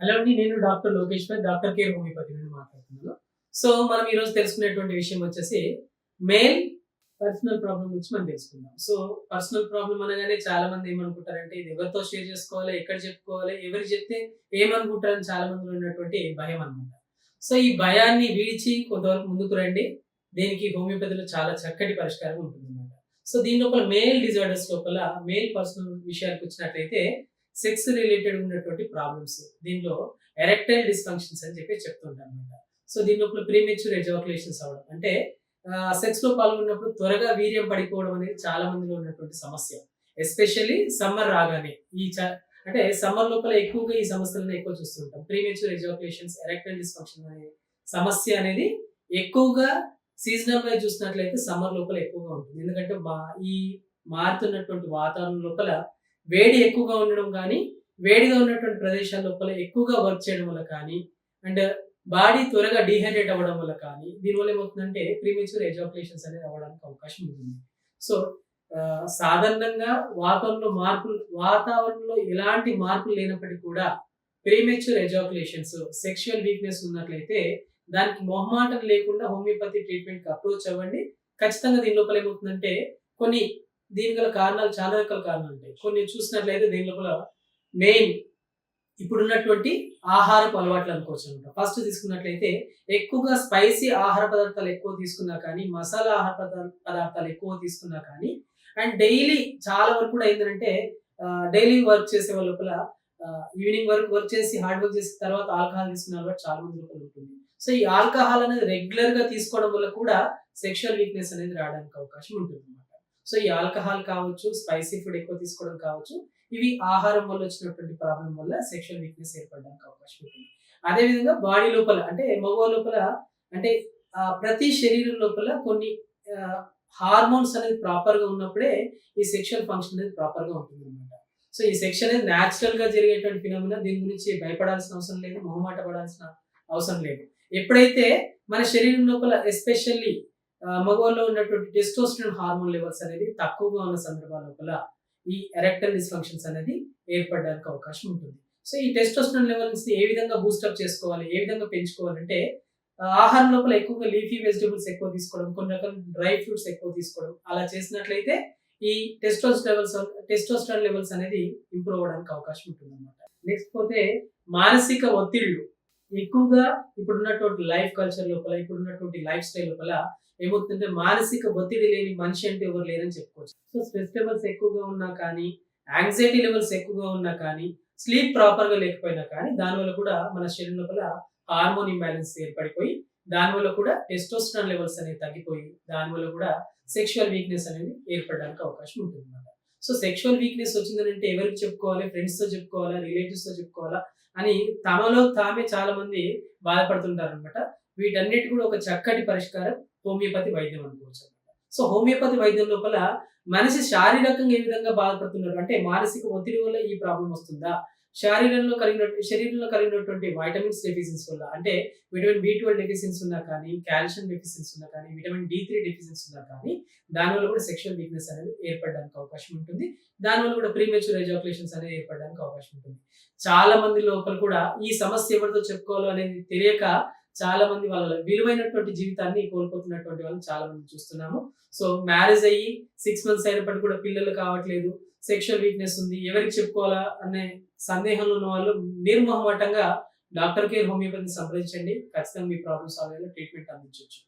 Hello అండి నేను doctor Lokeshwar doctor care homeopathy నుండి మాట్లాడుతున్నాను. సో మనం ఈరోజు తెలుసుకునేటువంటి విషయం వచ్చేసి మేల్ పర్సనల్ ప్రాబ్లం గురించి మనం తెలుసుకుందాం. సో పర్సనల్ ప్రాబ్లం అనగానే చాలా మంది ఏమనుకుంటారంటే ఇది ఎవరితో షేర్ చేసుకోవాలి ఎక్కడ చెప్పుకోవాలి ఎవరు చెప్తే ఏమనుకుంటారని చాలా మందిలో ఉన్నటువంటి భయం అనమాట సో ఈ భయాన్ని వీడిచి కొంతవరకు ముందుకు రండి. దీనికి హోమియోపతిలో చాలా చక్కటి పరిష్కారం ఉంటుంది అనమాట సో దీని లోపల మేల్ డిజార్డర్స్ లోపల మేల్ పర్సనల్ విషయాలకు వచ్చినట్లయితే సెక్స్ రిలేటెడ్ ఉన్నటువంటి ప్రాబ్లమ్స్. దీనిలో ఎరెక్టైల్ డిస్ఫంక్షన్స్ అని చెప్పి చెప్తుంటాం అనమాట సో దీని లోపల ప్రీమెచ్యూర్ ఎజాకులేషన్స్ అవ్వడం. అంటే సెక్స్లో పాల్గొన్నప్పుడు త్వరగా వీర్యం పడిపోవడం అనేది చాలా మందిలో ఉన్నటువంటి సమస్య. ఎస్పెషల్లీ సమ్మర్ రాగానే ఈ చ- అంటే సమ్మర్ లోపల ఎక్కువగా ఈ సమస్యలను ఎక్కువ చూస్తుంటాం. ప్రీమెచ్యూర్ ఎజాకులేషన్స్ ఎరెక్టైల్ డిస్ఫంక్షన్ అనే సమస్య అనేది ఎక్కువగా సీజనల్గా చూసినట్లయితే సమ్మర్ లోపల ఎక్కువగా ఉంటుంది. ఎందుకంటే ఈ మారుతున్నటువంటి వాతావరణం లోపల వేడి ఎక్కువగా ఉండడం కానీ వేడిగా ఉన్నటువంటి ప్రదేశాల లోపల ఎక్కువగా వర్క్ చేయడం వల్ల కానీ అండ్ బాడీ త్వరగా డీహైడ్రేట్ అవ్వడం వల్ల కానీ దీనివల్ల ఏమవుతుందంటే ప్రీమేచ్యూర్ ఎజాకులేషన్స్ అనేది అవ్వడానికి అవకాశం ఉంటుంది. సో సాధారణంగా వాతావరణంలో మార్పులు వాతావరణంలో ఎలాంటి మార్పులు లేనప్పటికీ కూడా ప్రీమెచ్యూర్ ఎజాకులేషన్స్ సెక్షువల్ వీక్నెస్ ఉన్నట్లయితే దానికి మొహమాటం లేకుండా హోమియోపతి ట్రీట్మెంట్కి అప్రోచ్ అవ్వండి. ఖచ్చితంగా దీని లోపల ఏమవుతుందంటే కొన్ని దీని గల కారణాలు చాలా రకాల కారణాలు ఉంటాయి. కొన్ని చూసినట్లయితే దీని లోపల మెయిన్ ఇప్పుడున్నటువంటి ఆహారపు అలవాట్లు అనుకోవచ్చు అనమాట. ఫస్ట్ తీసుకున్నట్లయితే ఎక్కువగా స్పైసీ ఆహార పదార్థాలు ఎక్కువ తీసుకున్నా కానీ మసాలా ఆహార పదార్థాలు ఎక్కువ తీసుకున్నా కానీ అండ్ డైలీ చాలా వరకు కూడా ఏంటంటే డైలీ వర్క్ చేసే వాళ్ళ లోపల ఈవినింగ్ వరకు వర్క్ చేసి హార్డ్ వర్క్ చేసిన తర్వాత ఆల్కహాల్ తీసుకున్న అలవాటు చాలా మంది లోపల ఉంటుంది. సో ఈ ఆల్కహాల్ అనేది రెగ్యులర్గా తీసుకోవడం వల్ల కూడా సెక్షువల్ వీక్నెస్ అనేది రావడానికి అవకాశం ఉంటుంది సో ఈ ఆల్కహాల్ కావచ్చు స్పైసీ ఫుడ్ ఎక్కువ తీసుకోవడం కావచ్చు ఇవి ఆహారం వల్ల వచ్చినటువంటి ప్రాబ్లం వల్ల సెక్షువల్ వీక్నెస్ ఏర్పడడానికి అవకాశం ఉంటుంది. అదే విధంగా బాడీ లోపల అంటే మగవ లోపల అంటే ప్రతి శరీరం లోపల కొన్ని హార్మోన్స్ అనేది ప్రాపర్గా ఉన్నప్పుడే ఈ సెక్షువల్ ఫంక్షన్ అనేది ప్రాపర్గా ఉంటుంది అనమాట సో ఈ సెక్షన్ అనేది న్యాచురల్గా జరిగేటువంటి ఫినామినా దీని గురించి భయపడాల్సిన అవసరం లేదు మొహమాట పడాల్సిన అవసరం లేదు. ఎప్పుడైతే మన శరీరం లోపల ఎస్పెషల్లీ మగవాళ్ళలో ఉన్నటువంటి టెస్టోస్టెరాన్ హార్మోన్ లెవెల్స్ అనేది తక్కువగా ఉన్న సందర్భాల లోపల ఈ ఎరెక్టల్ డిస్ఫంక్షన్స్ అనేది ఏర్పడడానికి అవకాశం ఉంటుంది. సో ఈ టెస్టోస్టెరాన్ లెవెల్స్ని ఏ విధంగా బూస్టప్ చేసుకోవాలి ఏ విధంగా పెంచుకోవాలంటే ఆహారం లోపల ఎక్కువగా లీఫీ వెజిటబుల్స్ ఎక్కువ తీసుకోవడం కొన్ని రకాల డ్రై ఫ్రూట్స్ ఎక్కువ తీసుకోవడం అలా చేసినట్లయితే ఈ టెస్టోస్ లెవెల్స్ టెస్టోస్టరాన్ లెవెల్స్ అనేది ఇంప్రూవ్ అవ్వడానికి అవకాశం ఉంటుంది అనమాట నెక్స్ట్ పోతే మానసిక ఒత్తిళ్ళు. ఎక్కువగా ఇప్పుడున్నటువంటి లైఫ్ కల్చర్ లోపల ఇప్పుడున్నటువంటి లైఫ్ స్టైల్ లోపల ఏమవుతుందంటే మానసిక ఒత్తిడి లేని మనిషి అంటే ఎవరు లేరని చెప్పుకోవచ్చు. సో స్ట్రెస్ లెవెల్స్ ఎక్కువగా ఉన్నా కానీ యాంగ్జైటీ లెవెల్స్ ఎక్కువగా ఉన్నా కానీ స్లీప్ ప్రాపర్గా లేకపోయినా కానీ దానివల్ల కూడా మన శరీరం లోపల హార్మోన్ ఇంబ్యాలెన్స్ ఏర్పడిపోయి దానివల్ల కూడా టెస్టోస్టరాన్ లెవెల్స్ అనేవి తగ్గిపోయి దానివల్ల కూడా సెక్షువల్ వీక్నెస్ అనేది ఏర్పడడానికి అవకాశం ఉంటుంది అన్నమాట సో సెక్షువల్ వీక్నెస్ వచ్చిందంటే ఎవరికి చెప్పుకోవాలి? ఫ్రెండ్స్తో చెప్పుకోవాలా? రిలేటివ్స్తో చెప్పుకోవాలా? అని తమలో తామే చాలా మంది బాధపడుతుంటారు అనమాట వీటన్నిటి కూడా ఒక చక్కటి పరిష్కారం హోమియోపతి వైద్యం అనుకోవచ్చు సో హోమియోపతి వైద్యం లోపల మనిషి శారీరకంగా ఏ విధంగా బాధపడుతున్నారు? అంటే మానసిక ఒత్తిడి వల్ల ఈ ప్రాబ్లం వస్తుందా? శరీరంలో కలిగిన శరీరంలో కలిగినటువంటి వైటమిన్స్ డెఫిషియన్స్ వల్ల అంటే విటమిన్ బి ట్వెల్వ్ డెఫిషియన్స్ ఉన్నా కానీ కాల్షియం డెఫిషియన్స్ ఉన్నా కానీ విటమిన్ డి త్రీ డెఫిషియన్స్ ఉన్నా కానీ దానివల్ల కూడా సెక్షువల్ వీక్నెస్ అనేది ఏర్పడడానికి అవకాశం ఉంటుంది. దానివల్ల కూడా ప్రీమేచ్యూర్ ఎజాకులేషన్స్ అనేది ఏర్పడడానికి అవకాశం ఉంటుంది. చాలా మంది లోపల కూడా ఈ సమస్య ఎవరితో చెప్పుకోవాలో అనేది తెలియక చాలా మంది వాళ్ళ విలువైనటువంటి జీవితాన్ని కోల్పోతున్నటువంటి వాళ్ళు చాలా మంది చూస్తున్నాము. సో మ్యారేజ్ అయ్యి సిక్స్ మంత్స్ అయినప్పటికీ కూడా పిల్లలు కావట్లేదు. సెక్షువల్ వీక్నెస్ ఉంది ఎవరికి చెప్పుకోవాలా అనే సందేహంలో ఉన్న వాళ్ళు నిర్మోహమాటంగా డాక్టర్ కేర్ హోమియోపతిని సంప్రదించండి. ఖచ్చితంగా మీ ప్రాబ్లమ్ సాల్వ్ అయ్యేలా ట్రీట్మెంట్ అందించవచ్చు.